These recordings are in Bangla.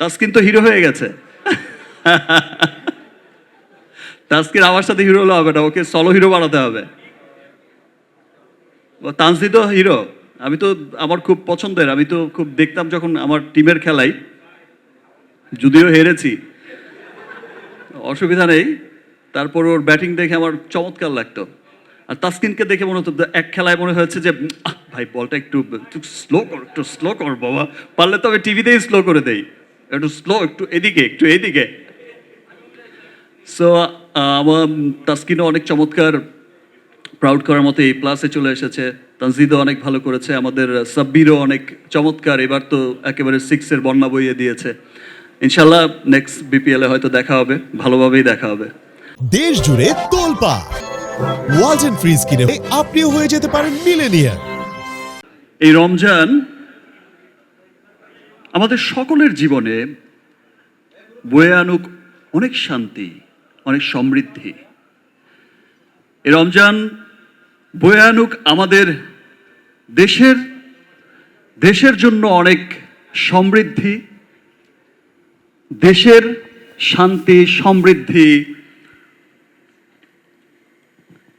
তাস্কিন তো হিরো হয়ে গেছে। তাস্কিন আমার সাথে হিরো হলে হবে না, ওকে সলো হিরো বানাতে হবে। তানসি তো হিরো আমি তো, আমার খুব পছন্দের, আমি তো খুব দেখতাম যখন আমার টিমের খেলাই, যদিও হেরেছি। অসুবিধা নেই, তারপর ওর ব্যাটিং দেখে আমার চমৎকার লাগতো। আর তাসকিনকে দেখে মনে হতো, এক খেলায় মনে হয়েছে যে ভাই বলটা একটু একটু স্লো কর, একটু স্লো কর বাবা, পারলে তো আমি টিভিতেই স্লো করে দেই। একটু স্লো একটু এদিকে একটু এদিকে। সো আমার তাসকিনও অনেক চমৎকার প্রাউড করার মতো এই প্লাসে চলে এসেছে। তানজিদও অনেক ভালো করেছে আমাদের সাব্বিরও অনেক চমৎকার। এবার তো একেবারে সিক্সের বন্যা বইয়ে দিয়েছে। ইনশাল্লাহ নেক্সট বিপিএলে হয়তো দেখা হবে ভালোভাবেই দেখা হবে। দেশ জুড়ে তোলপা। ওয়ালটন ফ্রিজ কিনে আপনিও হয়ে যেতে পারেন মিলেনিয়ার এই রমজান আমাদের সকলের জীবনে বয়ে আনুক অনেক শান্তি, অনেক সমৃদ্ধি। এই রমজান বয়ে আনুক আমাদের দেশের দেশের জন্য অনেক সমৃদ্ধি, দেশের শান্তি, সমৃদ্ধি।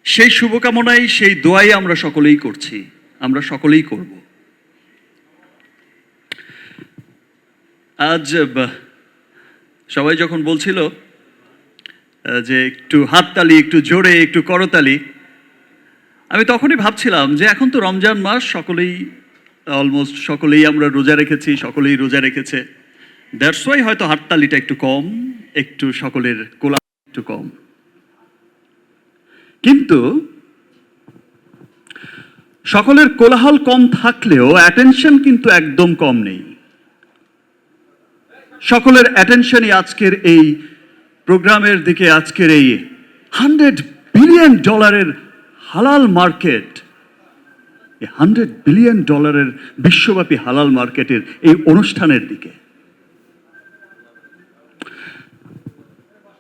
সেই শুভকামনাই, সেই দোয়াই আমরা সকলেই করছি, আমরা সকলেই করব। আজ সবাই যখন বলছিল যে একটু হাততালি, একটু জোরে, একটু করতালি, আমি তখনই ভাবছিলাম যে এখন তো রমজান মাস, সকলেই অলমোস্ট সকলেই আমরা রোজা রেখেছি, সকলেই রোজা রেখেছে। দ্যাটস ওয়াই হয়তো হাততালিটা একটু কম, একটু সকলের কোলা একটু কম। কিন্তু সকলের কোলাহল কম থাকলেও অ্যাটেনশন কিন্তু একদম কম নেই। সকলের অ্যাটেনশনই আজকের এই প্রোগ্রামের দিকে আজকের এই হান্ড্রেড বিলিয়ন ডলারের হালাল মার্কেট এই হান্ড্রেড বিলিয়ন ডলারের বিশ্বব্যাপী হালাল মার্কেটের এই অনুষ্ঠানের দিকে।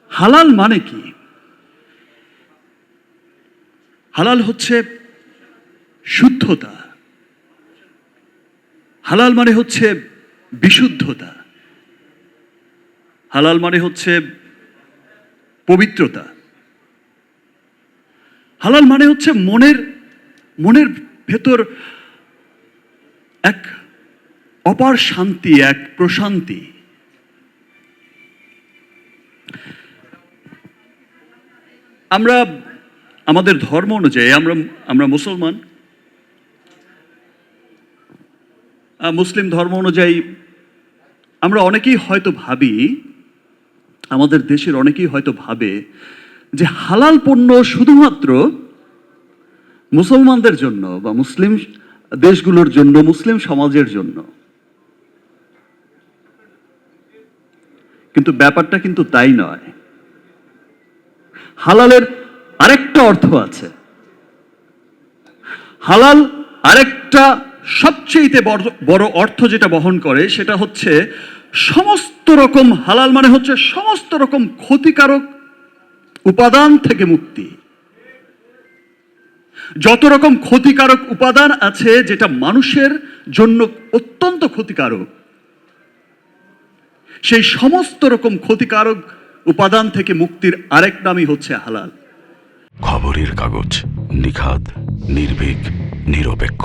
হালাল মানে কি? হালাল হচ্ছে শুদ্ধতা। হালাল মানে হচ্ছে বিশুদ্ধতা। হালাল মানে হচ্ছে পবিত্রতা। হালাল মানে হচ্ছে মনের মনের ভেতর এক অপার শান্তি, এক প্রশান্তি। আমরা, আমাদের ধর্ম অনুযায়ী, আমরা আমরা মুসলমান মুসলিম ধর্ম অনুযায়ী আমরা অনেকেই হয়তো ভাবি আমাদের দেশের অনেকেই হয়তো ভাবে যে হালাল পণ্য শুধুমাত্র মুসলমানদের জন্য বা মুসলিম দেশগুলোর জন্য, মুসলিম সমাজের জন্য। কিন্তু ব্যাপারটা কিন্তু তাই নয়। হালালের আরেকটা অর্থ আছে। হালাল আরেকটা সবচেয়ে বড় অর্থ যেটা বহন করে সেটা হচ্ছে সমস্ত রকম হালাল মানে হচ্ছে সমস্ত রকম ক্ষতিকারক উপাদান থেকে মুক্তি। যত রকম ক্ষতিকারক উপাদান আছে যেটা মানুষের জন্য অত্যন্ত ক্ষতিকারক, সেই সমস্ত রকম ক্ষতিকারক উপাদান থেকে মুক্তির আরেক নামই হচ্ছে হালাল। খবরের কাগজ নিখাদ, নির্ভীক, নিরপেক্ষ।